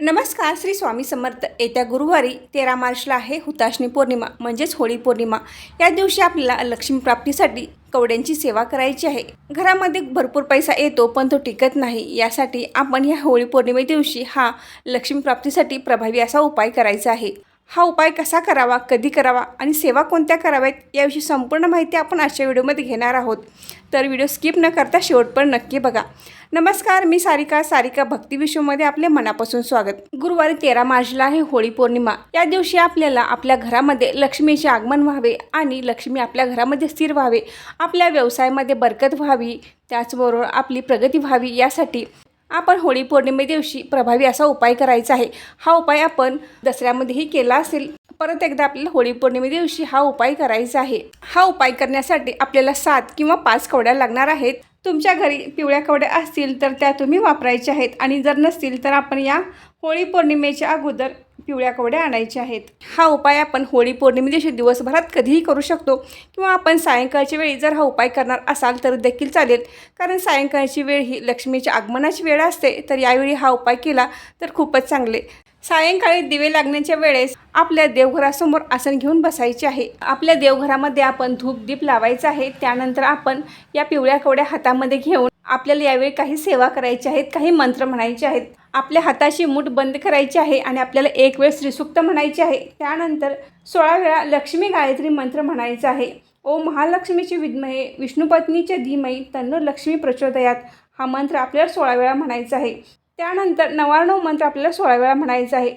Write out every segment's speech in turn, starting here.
नमस्कार श्री स्वामी समर्थ. येत्या गुरुवारी तेरा मार्चला आहे हुताशनी पौर्णिमा म्हणजेच होळी पौर्णिमा. या दिवशी आपल्याला लक्ष्मी प्राप्तीसाठी कवड्यांची सेवा करायची आहे. घरामध्ये भरपूर पैसा येतो पण तो टिकत नाही. यासाठी आपण या होळी पौर्णिमे दिवशी हा लक्ष्मी प्राप्तीसाठी प्रभावी असा उपाय करायचा आहे. हा उपाय कसा करावा कधी करावा आणि सेवा कोणत्या कराव्यात याविषयी संपूर्ण माहिती आपण आजच्या व्हिडिओमध्ये घेणार आहोत. तर व्हिडिओ स्किप न करता शेवट पण नक्की बघा. नमस्कार मी सारिका सारिका भक्ती विश्वमध्ये आपले मनापासून स्वागत. गुरुवारी तेरा मार्चला आहे होळी पौर्णिमा. या दिवशी आपल्याला आपल्या घरामध्ये लक्ष्मीचे आगमन व्हावे आणि लक्ष्मी आपल्या घरामध्ये स्थिर व्हावे आपल्या व्यवसायामध्ये बरकत व्हावी त्याचबरोबर आपली प्रगती व्हावी यासाठी आपण होळी पौर्णिमे दिवशी प्रभावी असा उपाय करायचा आहे. हा उपाय आपण दसऱ्यामध्येही केला असेल. परत एकदा आपल्याला होळी पौर्णिमे दिवशी हा उपाय करायचा आहे. हा उपाय करण्यासाठी आपल्याला सात किंवा पाच कवड्या लागणार आहेत. तुमच्या घरी पिवळ्या कवड्या असतील तर त्या तुम्ही वापरायच्या आहेत. आणि जर नसतील तर आपण या होळी पौर्णिमेच्या अगोदर पिवळ्या कवड्या आणायच्या आहेत. हा उपाय आपण होळी पौर्णिमेदेशी दिवसभरात कधीही करू शकतो किंवा आपण सायंकाळच्या वेळी जर हा उपाय करणार असाल तर देखील चालेल. कारण सायंकाळची वेळ ही लक्ष्मीच्या आगमनाची वेळ असते. तर यावेळी हा उपाय केला तर खूपच चांगले. सायंकाळी दिवे लागण्याच्या वेळेस आपल्या देवघरासमोर आसन घेऊन बसायचे आहे. आपल्या देवघरामध्ये आपण धूप दीप लावायचा आहे. त्यानंतर आपण या पिवळ्या कवड्या हातामध्ये घेऊन आपल्याला यावेळी काही सेवा करायची आहेत काही मंत्र म्हणायचे आहेत. आपल्या हाताची मूठ बंद करायची आहे आणि आपल्याला एक वेळ श्रीसुक्त म्हणायची आहे. त्यानंतर सोळा वेळा लक्ष्मी गायत्री मंत्र म्हणायचा आहे. ओ महालक्ष्मीची विद्महे विष्णुपत्नीच्या धीमयी तन्नो लक्ष्मी प्रचोदयात. हा मंत्र आपल्याला सोळा वेळा म्हणायचा आहे. त्यानंतर नव्याण्णव मंत्र आपल्याला सोळा वेळा म्हणायचा आहे.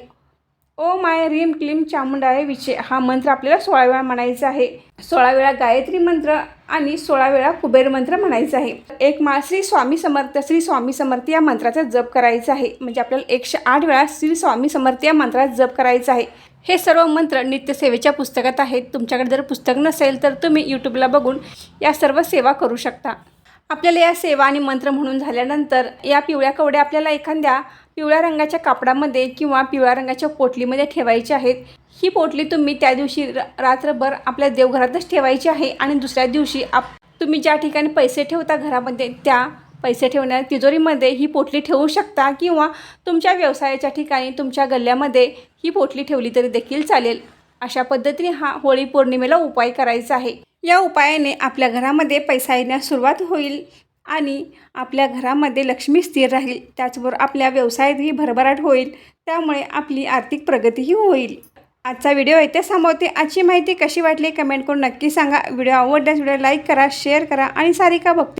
ओ माय रीम क्लीम चामुंडाय विचे हा मंत्र आपल्याला सोळा वेळा म्हणायचा आहे. सोळा वेळा गायत्री मंत्र आणि सोळा वेळा कुबेर मंत्र म्हणायचा आहे. एक मा श्री स्वामी समर्थ श्री स्वामी समर्थ या मंत्राचा जप करायचा आहे. म्हणजे आपल्याला एकशे आठ वेळा श्री स्वामी समर्थ या मंत्राचा जप करायचा आहे. हे सर्व मंत्र नित्यसेवेच्या पुस्तकात आहेत. तुमच्याकडे जर पुस्तक नसेल तर तुम्ही यूट्यूबला बघून या सर्व सेवा करू शकता. आपल्याला या सेवा आणि मंत्र म्हणून झाल्यानंतर या पिवळ्या कवड्या आपल्याला एखाद्या पिवळ्या रंगाच्या कापडामध्ये किंवा पिवळ्या रंगाच्या पोटलीमध्ये ठेवायची आहेत. ही पोटली तुम्ही त्या दिवशी र रात्रभर आपल्या देवघरातच ठेवायची आहे आणि दुसऱ्या दिवशी आप तुम्ही ज्या ठिकाणी पैसे ठेवता घरामध्ये त्या पैसे ठेवण्या तिजोरीमध्ये ही पोटली ठेवू शकता किंवा तुमच्या व्यवसायाच्या ठिकाणी तुमच्या गल्ल्यामध्ये ही पोटली ठेवली तरी देखील चालेल. अशा पद्धतीने हा होळी पौर्णिमेला उपाय करायचा आहे. या उपायाने आपल्या घरामध्ये पैसा येण्यास सुरुवात होईल आणि आपल्या घरामध्ये लक्ष्मी स्थिर राहील. त्याचबरोबर आपल्या व्यवसायातही भरभराट होईल. त्यामुळे आपली आर्थिक प्रगतीही होईल. आजचा व्हिडिओ येथे थांबवते. आजची माहिती कशी वाटली? कमेंट करून नक्की सांगा. व्हिडिओ आवडल्यास व्हिडिओ लाईक करा शेअर करा आणि सारिका बघते.